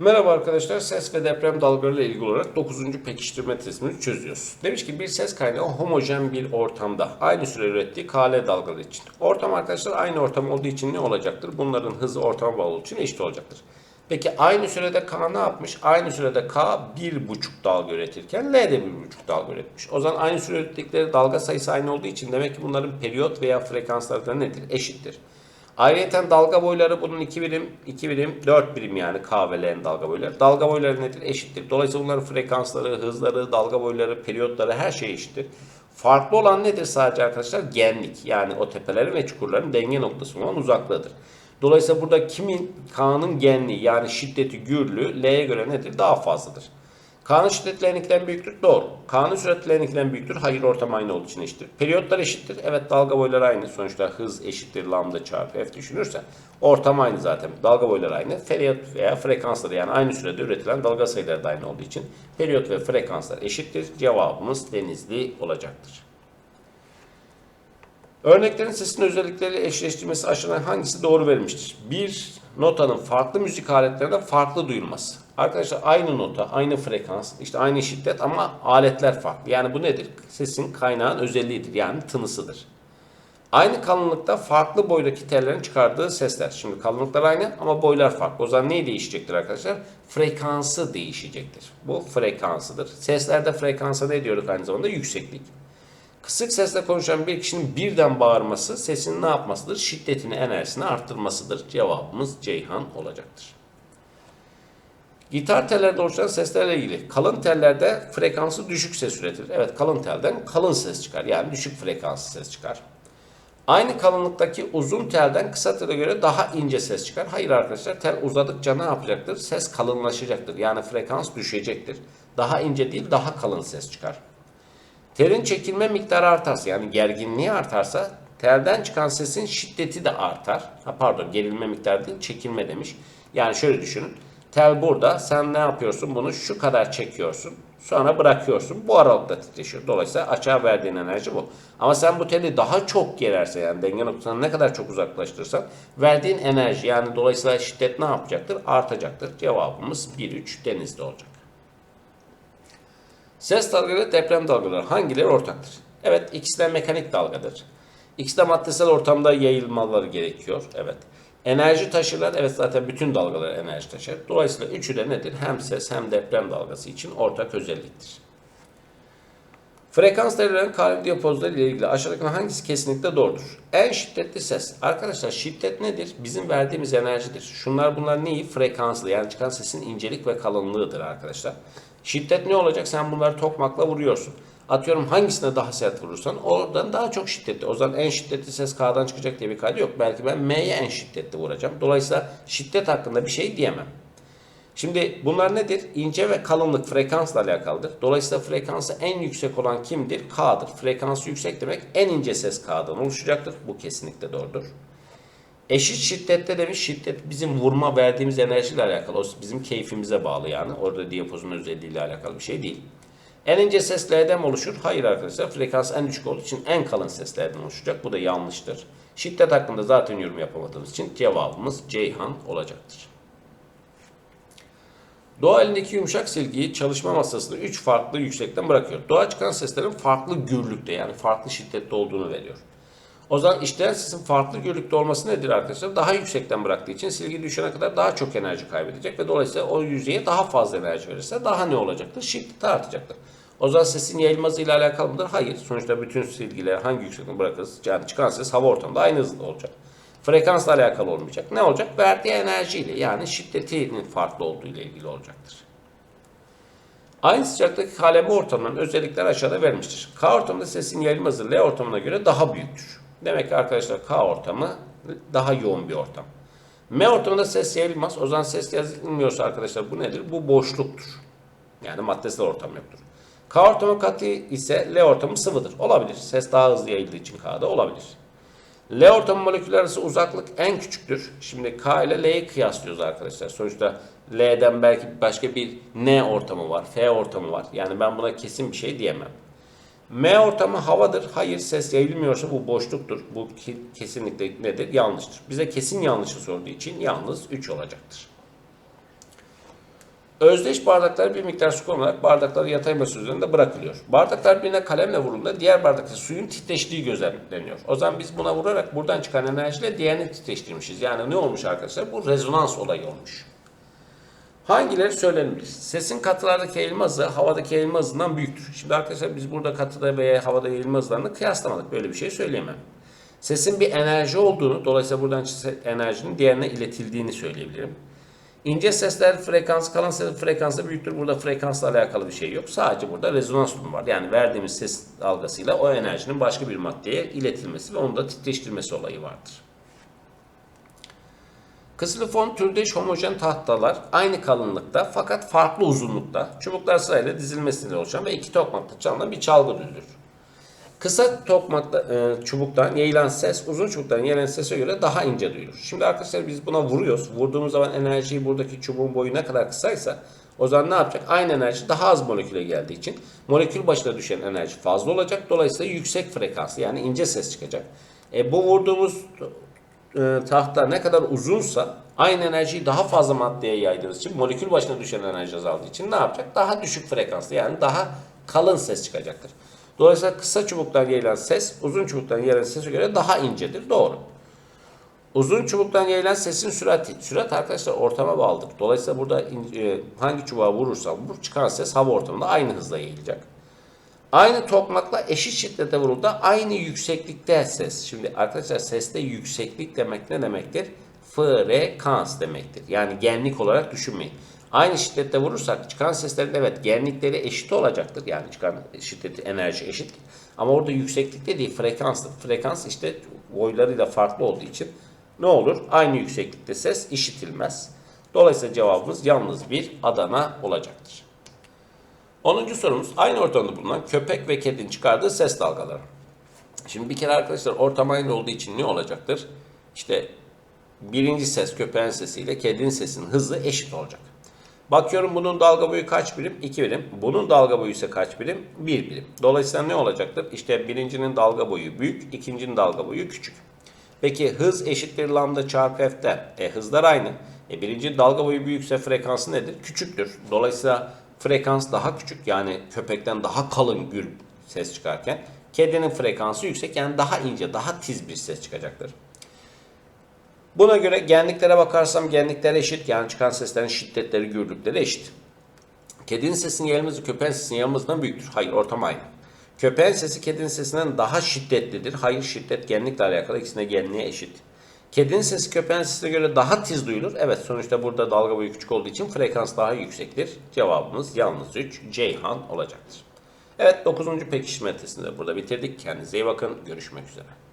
Merhaba arkadaşlar, ses ve deprem dalgalarıyla ilgili olarak 9. pekiştirme testimizi çözüyoruz. Demiş ki bir ses kaynağı homojen bir ortamda aynı süre ürettiği KL dalgaları için. Ortam arkadaşlar aynı ortam olduğu için ne olacaktır? Bunların hızı ortama bağlı olduğu için eşit olacaktır. Peki aynı sürede K ne yapmış? Aynı sürede K 1,5 dalga üretirken L de 1,5 dalga üretmiş. O zaman aynı süre ürettikleri dalga sayısı aynı olduğu için demek ki bunların periyot veya frekansları da nedir? Eşittir. Ayrıca dalga boyları bunun 2 birim, 2 birim, 4 birim yani K ve L'nin dalga boyları. Dalga boyları nedir? Eşittir. Dolayısıyla bunların frekansları, hızları, dalga boyları, periyotları her şey eşittir. Farklı olan nedir sadece arkadaşlar? Genlik. Yani o tepelerin ve çukurların denge noktası olan uzaklığıdır. Dolayısıyla burada kimin K'nın genliği yani şiddeti, gürlüğü L'ye göre nedir? Daha fazladır. K'nın şiddeti L'ninkinden büyüktür. Doğru. K'nın sürati L'ninkinden büyüktür. Hayır ortam aynı olduğu için eşittir. Periyotlar eşittir. Evet dalga boyları aynı. Sonuçta hız eşittir lambda çarpı f düşünürsen ortam aynı zaten. Dalga boyları aynı. Periyot veya frekansları yani aynı sürede üretilen dalga sayıları da aynı olduğu için periyot ve frekanslar eşittir. Cevabımız denizli olacaktır. Örneklerin sesin özellikleriyle eşleştirmesi aşağıdan hangisi doğru verilmiştir? Bir notanın farklı müzik aletlerinde farklı duyulması. Arkadaşlar aynı nota, aynı frekans, işte aynı şiddet ama aletler farklı. Yani bu nedir? Sesin kaynağın özelliğidir. Yani tınısıdır. Aynı kalınlıkta farklı boydaki tellerin çıkardığı sesler. Şimdi kalınlıklar aynı ama boylar farklı. O zaman neyi değişecektir arkadaşlar? Frekansı değişecektir. Bu frekansıdır. Seslerde frekansa ne diyorduk aynı zamanda? Yükseklik. Kısık sesle konuşan bir kişinin birden bağırması sesin ne yapmasıdır? Şiddetini, enerjisini arttırmasıdır. Cevabımız Ceyhan olacaktır. Gitar tellerde oluşan seslerle ilgili. Kalın tellerde frekansı düşük ses üretir. Evet kalın telden kalın ses çıkar. Yani düşük frekanslı ses çıkar. Aynı kalınlıktaki uzun telden kısa tele göre daha ince ses çıkar. Hayır arkadaşlar tel uzadıkça ne yapacaktır? Ses kalınlaşacaktır. Yani frekans düşecektir. Daha ince değil daha kalın ses çıkar. Telin çekilme miktarı artarsa yani gerginliği artarsa telden çıkan sesin şiddeti de artar. Ha pardon gerilme miktarı değil çekilme demiş. Yani şöyle düşünün. Tel burada sen ne yapıyorsun bunu şu kadar çekiyorsun. Sonra bırakıyorsun. Bu aralıkta titreşiyor. Dolayısıyla açığa verdiğin enerji bu. Ama sen bu teli daha çok gererse yani denge noktasına ne kadar çok uzaklaştırırsan verdiğin enerji yani dolayısıyla şiddet ne yapacaktır? Artacaktır. Cevabımız 1-3 denizde olacak. Ses dalgaları, deprem dalgaları hangileri ortaktır? Evet ikisi de mekanik dalgadır. İkisi de maddesel ortamda yayılmaları gerekiyor. Evet. Enerji taşırlar. Evet zaten bütün dalgalar enerji taşır. Dolayısıyla üçü de nedir? Hem ses hem deprem dalgası için ortak özelliktir. Frekans devrelerin karbon ile ilgili aşağıdaki hangisi kesinlikle doğrudur? En şiddetli ses. Arkadaşlar şiddet nedir? Bizim verdiğimiz enerjidir. Şunlar bunlar neyi? Frekanslı yani çıkan sesin incelik ve kalınlığıdır arkadaşlar. Şiddet ne olacak? Sen bunları tokmakla vuruyorsun. Atıyorum hangisine daha sert vurursan oradan daha çok şiddetli. O zaman en şiddetli ses K'dan çıkacak diye bir kaydı yok. Belki ben M'ye en şiddetli vuracağım. Dolayısıyla şiddet hakkında bir şey diyemem. Şimdi bunlar nedir? İnce ve kalınlık frekansla alakalıdır. Dolayısıyla frekansı en yüksek olan kimdir? K'dır. Frekansı yüksek demek en ince ses K'dan oluşacaktır. Bu kesinlikle doğrudur. Eşit şiddette demiş şiddet bizim vurma verdiğimiz enerjiyle alakalı. O bizim keyfimize bağlı yani. Orada diyapozun özelliğiyle alakalı bir şey değil. En ince ses L'den mi oluşur? Hayır arkadaşlar. Frekans en düşük olduğu için en kalın seslerden oluşacak. Bu da yanlıştır. Şiddet hakkında zaten yorum yapamadığımız için cevabımız Ceyhan olacaktır. Doğa elindeki yumuşak silgiyi çalışma masasında 3 farklı yüksekten bırakıyor. Doğa çıkan seslerin farklı gürlükte yani farklı şiddette olduğunu veriyor. O zaman işleyen sesin farklı gürlükte olması nedir arkadaşlar? Daha yüksekten bıraktığı için silgi düşene kadar daha çok enerji kaybedecek ve dolayısıyla o yüzeye daha fazla enerji verirse daha ne olacaktır? Şiddeti artacaktır. O sesin yayılması ile alakalı mıdır? Hayır. Sonuçta bütün silgileri hangi yüksekten bırakırız? Yani çıkan ses hava ortamında aynı hızda olacak. Frekansla alakalı olmayacak. Ne olacak? Verdiği enerjiyle yani şiddetinin farklı olduğu ile ilgili olacaktır. Aynı sıcaklıktaki kaleme ortamının özellikleri aşağıda verilmiştir. K ortamında sesin yayılma hızı L ortamına göre daha büyüktür. Demek ki arkadaşlar K ortamı daha yoğun bir ortam. M ortamında ses yayılmaz. O zaman ses yazılmıyorsa arkadaşlar bu nedir? Bu boşluktur. Yani maddesel ortam yoktur. K ortamı katı ise L ortamı sıvıdır. Olabilir. Ses daha hızlı yayıldığı için K'da olabilir. L ortamı moleküller arası uzaklık en küçüktür. Şimdi K ile L'yi kıyaslıyoruz arkadaşlar. Sonuçta L'den belki başka bir N ortamı var, F ortamı var. Yani ben buna kesin bir şey diyemem. M ortamı havadır. Hayır ses yayılmıyorsa bu boşluktur. Bu kesinlikle nedir? Yanlıştır. Bize kesin yanlışı sorduğu için yalnız 3 olacaktır. Özdeş bardaklara bir miktar su konularak bardakları yatay masa üzerinde bırakılıyor. Bardaklar birbirine kalemle vurulduğunda diğer bardaktaki suyun titreştiği gözlemleniyor. O zaman biz buna vurarak buradan çıkan enerjiyle diğerini titreştirmişiz. Yani ne olmuş arkadaşlar? Bu rezonans olayı olmuş. Hangileri söylenebilir? Sesin katılardaki eğilme hızı havadaki eğilme hızından büyüktür. Şimdi arkadaşlar biz burada katıda veya havada eğilme hızlarını kıyaslamadık. Böyle bir şey söyleyemem. Sesin bir enerji olduğunu, dolayısıyla buradan enerjinin diğerine iletildiğini söyleyebilirim. İnce sesler frekans, kalın ses frekansı büyüktür. Burada frekansla alakalı bir şey yok. Sadece burada rezonans durumu var. Yani verdiğimiz ses dalgasıyla o enerjinin başka bir maddeye iletilmesi ve onu da titreştirmesi olayı vardır. Kısılifon türdeş homojen tahtalar aynı kalınlıkta fakat farklı uzunlukta çubuklar sırayla dizilmesiyle oluşan ve iki tokmakta çalınan bir çalgı duyulur. Kısa tokmakta e, çubuktan yayılan ses uzun çubuktan yayılan sese göre daha ince duyulur. Şimdi arkadaşlar biz buna vuruyoruz. Vurduğumuz zaman enerjiyi buradaki çubuğun boyu ne kadar kısaysa o zaman ne yapacak? Aynı enerji daha az moleküle geldiği için molekül başına düşen enerji fazla olacak. Dolayısıyla yüksek frekanslı yani ince ses çıkacak. E, bu vurduğumuz e, tahta ne kadar uzunsa aynı enerjiyi daha fazla maddeye yaydığınız için molekül başına düşen enerji azaldığı için ne yapacak? Daha düşük frekanslı yani daha kalın ses çıkacaktır. Dolayısıyla kısa çubuktan yayılan ses uzun çubuktan yayılan sese göre daha incedir. Doğru. Uzun çubuktan yayılan sesin sürati. Sürat arkadaşlar ortama bağlıdır. Dolayısıyla burada e, hangi çubuğa vurursa vur çıkan ses hava ortamında aynı hızla yayılacak. Aynı tokmakla eşit şiddete vurulduğunda aynı yükseklikte ses. Şimdi arkadaşlar seste yükseklik demek ne demektir? Frekans demektir. Yani genlik olarak düşünmeyin. Aynı şiddette vurursak çıkan seslerin evet genlikleri eşit olacaktır. Yani çıkan şiddeti enerji eşit. Ama orada yükseklikte değil frekanstır. Frekans işte boylarıyla farklı olduğu için ne olur? Aynı yükseklikte ses işitilmez. Dolayısıyla cevabımız yalnız bir Adana olacaktır. 10. sorumuz aynı ortamda bulunan köpek ve kedinin çıkardığı ses dalgaları. Şimdi bir kere arkadaşlar ortam aynı olduğu için ne olacaktır? İşte birinci ses köpeğin sesiyle kedinin sesinin hızı eşit olacak. Bakıyorum bunun dalga boyu kaç birim? 2 birim. Bunun dalga boyu ise kaç birim? 1 birim. Dolayısıyla ne olacaktır? İşte birincinin dalga boyu büyük, ikincinin dalga boyu küçük. Peki hız eşittir lambda çarpı f'te. E hızlar aynı. E birinci dalga boyu büyükse frekansı nedir? Küçüktür. Dolayısıyla frekans daha küçük yani köpekten daha kalın gür ses çıkarken kedinin frekansı yüksek yani daha ince, daha tiz bir ses çıkacaktır. Buna göre genliklere bakarsam genlikler eşit yani çıkan seslerin şiddetleri, gürlükleri eşit. Kedinin sesinin yayılması köpeğin sesinin yayılmasından büyüktür. Hayır ortam aynı. Köpeğin sesi kedinin sesinden daha şiddetlidir. Hayır şiddet genlikle alakalı ikisine genliğe eşit. Kedinin sesi köpeğin sesine göre daha tiz duyulur. Evet sonuçta burada dalga boyu küçük olduğu için frekans daha yüksektir. Cevabımız yalnız 3 Ceyhan olacaktır. Evet 9. pekiştirme testini de burada bitirdik. Kendinize iyi bakın. Görüşmek üzere.